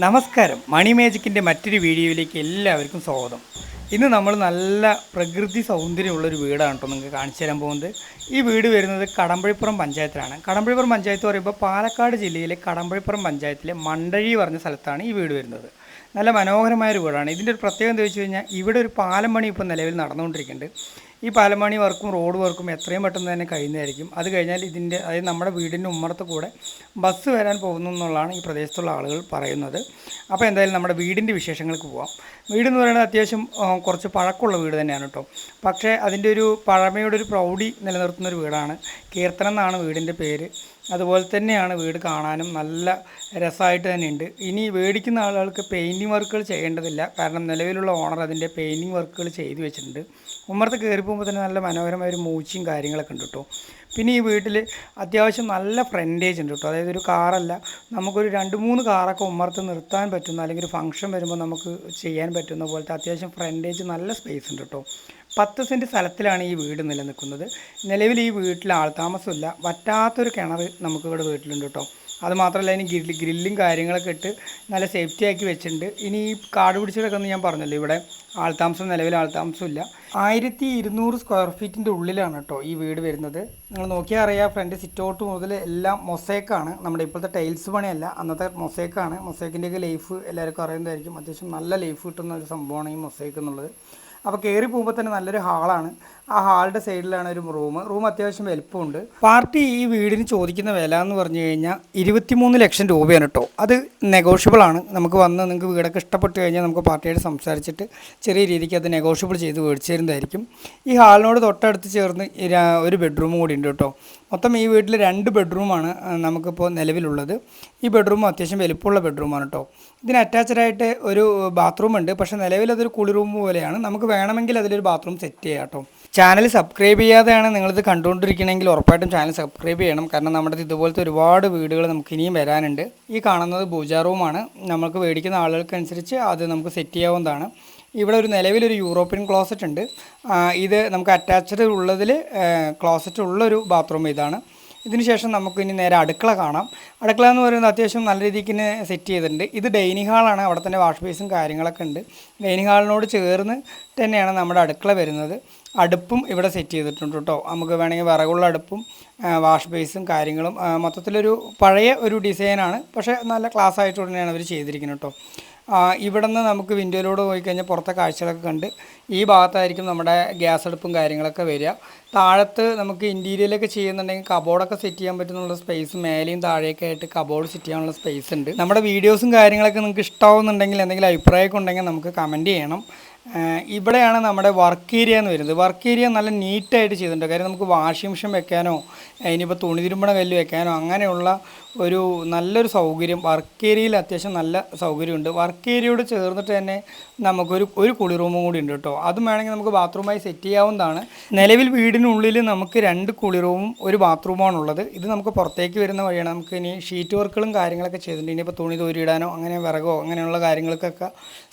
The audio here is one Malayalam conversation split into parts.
നമസ്കാരം. മണി മേജിക്കിന്റെ മറ്റൊരു വീഡിയോയിലേക്ക് എല്ലാവർക്കും സ്വാഗതം. ഇന്ന് നമ്മൾ നല്ല പ്രകൃതി സൗന്ദര്യമുള്ളൊരു വീടാണ് കേട്ടോ നിങ്ങൾക്ക് കാണിച്ചു തരാൻ പോകുന്നത്. ഈ വീട് വരുന്നത് കടമ്പഴിപ്പുറം പഞ്ചായത്തിലാണ്. കടമ്പഴിപ്പുറം പഞ്ചായത്ത് പറയുമ്പോൾ പാലക്കാട് ജില്ലയിലെ കടമ്പഴിപ്പുറം പഞ്ചായത്തിലെ മണ്ടഴി പറഞ്ഞ സ്ഥലത്താണ് ഈ വീട് വരുന്നത്. നല്ല മനോഹരമായ ഒരു വീടാണ്. ഇതിന്റെ ഒരു പ്രത്യേകത എന്താ വെച്ച് കഴിഞ്ഞാൽ ഇവിടെ ഒരു പാലം പണി ഇപ്പോൾ നിലവിൽ നടന്നുകൊണ്ടിരിക്കുന്നുണ്ട്. ഈ പാലമണി വർക്കും റോഡ് വർക്കും എത്രയും പെട്ടെന്ന് തന്നെ കഴിയുന്നതായിരിക്കും. അത് കഴിഞ്ഞാൽ ഇതിന്റെ അതായത് നമ്മുടെ വീടിന്റെ ഉമ്മറത്ത് കൂടെ ബസ് വരാൻ പോകുന്നു എന്നുള്ളതാണ് ഈ പ്രദേശത്തുള്ള ആളുകൾ പറയുന്നത്. അപ്പോൾ എന്തായാലും നമ്മുടെ വീടിന്റെ വിശേഷങ്ങൾക്ക് പോവാം. വീടെന്ന് പറയുന്നത് അത്യാവശ്യം കുറച്ച് പഴക്കമുള്ള വീട് തന്നെയാണ് കേട്ടോ. പക്ഷേ അതിന്റെ ഒരു പഴമയുടെ ഒരു പ്രൗഢി നിലനിർത്തുന്ന ഒരു വീടാണ്. കീർത്തനം എന്നാണ് വീടിന്റെ പേര്. അതുപോലെ തന്നെയാണ് വീട് കാണാനും നല്ല രസമായിട്ട് തന്നെയുണ്ട് ഇനി മേടിക്കുന്ന ആളുകൾക്ക് പെയിന്റിങ് വർക്കുകൾ ചെയ്യേണ്ടതില്ല. കാരണം നിലവിലുള്ള ഓണർ അതിന്റെ പെയിന്റിങ് വർക്കുകൾ ചെയ്തു വെച്ചിട്ടുണ്ട്. ഉമ്മറത്ത് കയറി പോകുമ്പോൾ തന്നെ നല്ല മനോഹരമായ ഒരു മൂച്ചിയും കാര്യങ്ങളൊക്കെ ഉണ്ട് കേട്ടോ. പിന്നെ ഈ വീട്ടിൽ അത്യാവശ്യം നല്ല ഫ്രണ്ടേജ് ഉണ്ട് കേട്ടോ. അതായത് ഒരു കാറല്ല. നമുക്കൊരു രണ്ട് മൂന്ന് കാറൊക്കെ ഉമ്മറത്ത് നിർത്താൻ പറ്റുന്ന അല്ലെങ്കിൽ ഒരു ഫംഗ്ഷൻ വരുമ്പോൾ നമുക്ക് ചെയ്യാൻ പറ്റുന്ന പോലത്തെ അത്യാവശ്യം ഫ്രണ്ടേജ് നല്ല സ്പേസ് ഉണ്ട് കേട്ടോ. പത്ത് സെന്റ് സ്ഥലത്തിലാണ് ഈ വീട് നിലനിൽക്കുന്നത്. നിലവിൽ ഈ വീട്ടിൽ ആൾതാമസമില്ല വറ്റാത്തൊരു കിണർ നമുക്കിവിടെ വീട്ടിലുണ്ട് കേട്ടോ. അത് മാത്രമല്ല ഇനി ഗ്രില്ല് ഗ്രില്ലും കാര്യങ്ങളൊക്കെ ഇട്ട് നല്ല സേഫ്റ്റി ആക്കി വെച്ചിട്ടുണ്ട്. ഇനി ഈ കാട് പിടിച്ചതൊക്കെ ഞാൻ പറഞ്ഞല്ലോ ഇവിടെ ആൾതാമസം നിലവിൽ ആൾതാമസം ഇല്ല. ആയിരത്തി ഇരുന്നൂറ് സ്ക്വയർ ഫീറ്റിന്റെ ഉള്ളിലാണ് കേട്ടോ ഈ വീട് വരുന്നത്. നിങ്ങൾ നോക്കിയാൽ അറിയാം ഫ്രണ്ട് സിറ്റൗട്ട് മുതൽ എല്ലാം മൊസേക്കാണ് നമ്മുടെ ഇപ്പോഴത്തെ ടൈൽസ് പണിയല്ല അന്നത്തെ മൊസേക്കാണ് മൊസേക്കിന്റെയൊക്കെ ലൈഫ് എല്ലാവർക്കും അറിയുന്നതായിരിക്കും. അത്യാവശ്യം നല്ല ലൈഫ് കിട്ടുന്ന ഒരു സംഭവമാണ് ഈ മൊസേക്ക് എന്നുള്ളത്. അപ്പോൾ കയറി പോകുമ്പോൾ തന്നെ നല്ലൊരു ഹാളാണ് ആ ഹാളിന്റെ സൈഡിലാണ് ഒരു റൂം. റൂം അത്യാവശ്യം വലുപ്പമുണ്ട്. പാർട്ടി ഈ വീടിന് ചോദിക്കുന്ന വില എന്ന് പറഞ്ഞു കഴിഞ്ഞാൽ ഇരുപത്തിമൂന്ന് ലക്ഷം രൂപയാണ് കേട്ടോ. അത് നെഗോഷ്യബിൾ ആണ്. നമുക്ക് വന്ന് നിങ്ങൾക്ക് വീടൊക്കെ ഇഷ്ടപ്പെട്ട് കഴിഞ്ഞാൽ നമുക്ക് പാർട്ടിയായിട്ട് സംസാരിച്ചിട്ട് ചെറിയ രീതിക്ക് അത് നെഗോഷ്യബിൾ ചെയ്ത് മേടിച്ചു തരുന്നതായിരിക്കും ഈ ഹാളിനോട് തൊട്ടടുത്ത് ചേർന്ന് ഒരു ബെഡ്റൂം കൂടി ഉണ്ട് കേട്ടോ. മൊത്തം ഈ വീട്ടിൽ രണ്ട് ബെഡ്റൂമാണ് നമുക്കിപ്പോൾ നിലവിലുള്ളത്. ഈ ബെഡ്റൂം അത്യാവശ്യം വലുപ്പമുള്ള ബെഡ്റൂമാണ് കേട്ടോ. ഇതിന് ആയിട്ട് ഒരു ബാത്റൂം ഉണ്ട്. പക്ഷേ നിലവിൽ അതൊരു കുളിറൂം പോലെയാണ്. നമുക്ക് വേണമെങ്കിൽ അതിലൊരു ബാത്റൂം സെറ്റ് ചെയ്യാം കേട്ടോ. ചാനൽ സബ്സ്ക്രൈബ് ചെയ്യാതെയാണ് നിങ്ങളിത് കണ്ടുകൊണ്ടിരിക്കണമെങ്കിൽ ഉറപ്പായിട്ടും ചാനൽ സബ്സ്ക്രൈബ് ചെയ്യണം. കാരണം നമ്മുടെ ഇതുപോലത്തെ ഒരുപാട് വീടുകൾ നമുക്ക് ഇനിയും വരാനുണ്ട്. ഈ കാണുന്നത് പൂജാ റൂമാണ്. നമുക്ക് മേടിക്കുന്ന ആളുകൾക്കനുസരിച്ച് അത് നമുക്ക് സെറ്റ് ചെയ്യാവുന്നതാണ്. ഇവിടെ ഒരു നിലവിലൊരു യൂറോപ്യൻ ക്ലോസറ്റ് ഉണ്ട്. ഇത് നമുക്ക് അറ്റാച്ച്ഡ് ഉള്ളതിൽ ക്ലോസറ്റ് ഉള്ളൊരു ബാത്റൂം ഇതാണ്. ഇതിനുശേഷം നമുക്ക് ഇനി നേരെ അടുക്കള കാണാം. അടുക്കള എന്ന് പറയുന്നത് അത്യാവശ്യം നല്ല രീതിക്ക് സെറ്റ് ചെയ്തിട്ടുണ്ട്. ഇത് ഡൈനിങ് ഹാളാണ് അവിടെ തന്നെ വാഷ് ബേസും കാര്യങ്ങളൊക്കെ ഉണ്ട്. ഡൈനിങ് ഹാളിനോട് ചേർന്ന് തന്നെയാണ് നമ്മുടെ അടുക്കള വരുന്നത്. അടുപ്പും ഇവിടെ സെറ്റ് ചെയ്തിട്ടുണ്ട് കേട്ടോ നമുക്ക് വേണമെങ്കിൽ വിറകുള്ള അടുപ്പും വാഷ് ബേസും കാര്യങ്ങളും മൊത്തത്തിലൊരു പഴയ ഒരു ഡിസൈനാണ് പക്ഷേ നല്ല ക്ലാസ് ആയിട്ട് തന്നെയാണ് അവർ ചെയ്തിരിക്കുന്നത് കേട്ടോ ഇവിടെ നിന്ന് നമുക്ക് വിൻഡോയിലൂടെ പോയി കഴിഞ്ഞാൽ പുറത്തെ കാഴ്ചകളൊക്കെ കണ്ട് ഈ ഭാഗത്തായിരിക്കും നമ്മുടെ ഗ്യാസ് അടുപ്പും കാര്യങ്ങളൊക്കെ വരിക. താഴത്ത് നമുക്ക് ഇന്റീരിയലൊക്കെ ചെയ്യുന്നുണ്ടെങ്കിൽ കബോർഡൊക്കെ സെറ്റ് ചെയ്യാൻ പറ്റുന്നുള്ള സ്പേസ് മേലെയും താഴെയൊക്കെ ആയിട്ട് കബോർഡ് സെറ്റ് ചെയ്യാനുള്ള സ്പേസ് ഉണ്ട്. നമ്മുടെ വീഡിയോസും കാര്യങ്ങളൊക്കെ നിങ്ങൾക്ക് ഇഷ്ടമാവുന്നുണ്ടെങ്കിൽ എന്തെങ്കിലും അഭിപ്രായമൊക്കെ ഉണ്ടെങ്കിൽ നമുക്ക് കമന്റ് ചെയ്യണം. ഇവിടെയാണ് നമ്മുടെ വർക്ക് ഏരിയ എന്ന് വരുന്നത്. വർക്ക് ഏരിയ നല്ല നീറ്റായിട്ട് ചെയ്തിട്ടുണ്ട്. കാര്യം നമുക്ക് വാഷിംഗ് മെഷീൻ വെക്കാനോ ഇനിയിപ്പോൾ തുണി തിരുമ്പണ കല്ല് വെക്കാനോ അങ്ങനെയുള്ള ഒരു നല്ലൊരു സൗകര്യം വർക്ക് ഏരിയയിൽ അത്യാവശ്യം നല്ല സൗകര്യമുണ്ട്. വർക്ക് ഏരിയയോട് ചേർന്നിട്ട് തന്നെ നമുക്കൊരു ഒരു കുളി റൂമും കൂടി ഉണ്ട് കേട്ടോ. അതും വേണമെങ്കിൽ നമുക്ക് ബാത്റൂമായി സെറ്റ് ചെയ്യാവുന്നതാണ്. നിലവിൽ വീടിനുള്ളിൽ നമുക്ക് രണ്ട് കുളി റൂമും ഒരു ബാത്റൂമാണ് ഉള്ളത് ഇത് നമുക്ക് പുറത്തേക്ക് വരുന്ന വഴിയാണ്. നമുക്ക് ഇനി ഷീറ്റ് വർക്കുകളും കാര്യങ്ങളൊക്കെ ചെയ്തിട്ടുണ്ട്. ഇനിയിപ്പോൾ തുണി തോരിയിടാനോ അങ്ങനെ വിറകോ അങ്ങനെയുള്ള കാര്യങ്ങൾക്കൊക്കെ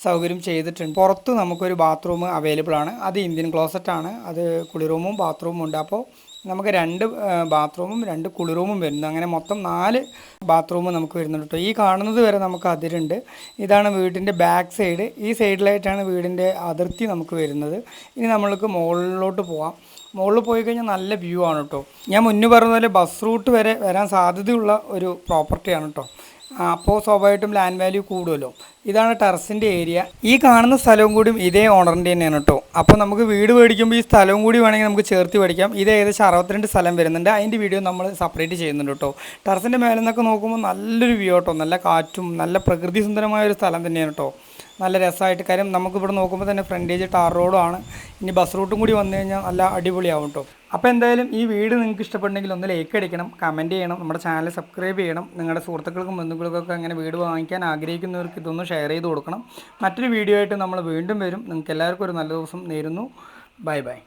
സൗകര്യം ചെയ്തിട്ടുണ്ട്. പുറത്ത് നമുക്കൊരു ബാത്റൂം അവൈലബിൾ ആണ്. അത് ഇന്ത്യൻ ക്ലോസറ്റാണ് അത് കുളിറൂമും ബാത്റൂമും ഉണ്ട്. അപ്പോൾ നമുക്ക് രണ്ട് ബാത്റൂമും രണ്ട് കുളിറൂമും വരുന്നു. അങ്ങനെ മൊത്തം നാല് ബാത്റൂം നമുക്ക് വരുന്നുണ്ട് കേട്ടോ ഈ കാണുന്നത് വരെ നമുക്ക് അതിരുണ്ട്. ഇതാണ് വീടിന്റെ ബാക്ക് സൈഡ് ഈ സൈഡിലായിട്ടാണ് വീടിന്റെ അതിർത്തി നമുക്ക് വരുന്നത്. ഇനി നമ്മൾക്ക് മുകളിലോട്ട് പോവാം. മുകളിൽ പോയി കഴിഞ്ഞാൽ നല്ല വ്യൂ ആണ് കേട്ടോ ഞാൻ മുന്നേ പറഞ്ഞ പോലെ ബസ് റൂട്ട് വരെ വരാൻ സാധ്യതയുള്ള ഒരു പ്രോപ്പർട്ടിയാണ് കേട്ടോ അപ്പോൾ സ്വാഭാവികമായിട്ടും ലാൻഡ് വാല്യൂ കൂടുമല്ലോ. ഇതാണ് ടെറസിന്റെ ഏരിയ ഈ കാണുന്ന സ്ഥലവും കൂടിയും ഇതേ ഓണറിന്റെ തന്നെയാണ് കേട്ടോ. അപ്പോൾ നമുക്ക് വീട് മേടിക്കുമ്പോൾ ഈ സ്ഥലവും കൂടി വേണമെങ്കിൽ നമുക്ക് ചേർത്ത് മേടിക്കാം. ഇത് ഏകദേശം അറുപത്തിരണ്ട് സ്ഥലം വരുന്നുണ്ട്. അതിന്റെ വീഡിയോ നമ്മൾ സെപ്പറേറ്റ് ചെയ്യുന്നുണ്ട് കേട്ടോ. ടെറസിന്റെ മേലെ നിന്നൊക്കെ നോക്കുമ്പോൾ നല്ലൊരു വ്യൂ കേട്ടോ നല്ല കാറ്റും നല്ല പ്രകൃതി സുന്ദരമായ ഒരു സ്ഥലം തന്നെയാണ് കേട്ടോ. നല്ല രസമായിട്ട്. കാര്യം നമുക്കിവിടെ നോക്കുമ്പോൾ തന്നെ ഫ്രണ്ടേജ് ടാർ റോഡുമാണ് ഇനി ബസ് റൂട്ടും കൂടി വന്നു കഴിഞ്ഞാൽ നല്ല അടിപൊളിയാവും കേട്ടോ അപ്പോൾ എന്തായാലും ഈ വീട് നിങ്ങൾക്ക് ഇഷ്ടപ്പെട്ടുണ്ടെങ്കിൽ ഒന്ന് ലൈക്ക് അടിക്കണം കമന്റ് ചെയ്യണം നമ്മുടെ ചാനൽ സബ്സ്ക്രൈബ് ചെയ്യണം. നിങ്ങളുടെ സുഹൃത്തുക്കൾക്കും ബന്ധുക്കൾക്കൊക്കെ അങ്ങനെ വീട് വാങ്ങിക്കാൻ ആഗ്രഹിക്കുന്നവർക്ക് ഇതൊന്ന് ഷെയർ ചെയ്ത് കൊടുക്കണം. മറ്റൊരു വീഡിയോ ആയിട്ട് നമ്മൾ വീണ്ടും വരും. നിങ്ങൾക്ക് എല്ലാവർക്കും ഒരു നല്ല ദിവസം നേരുന്നു. Bye bye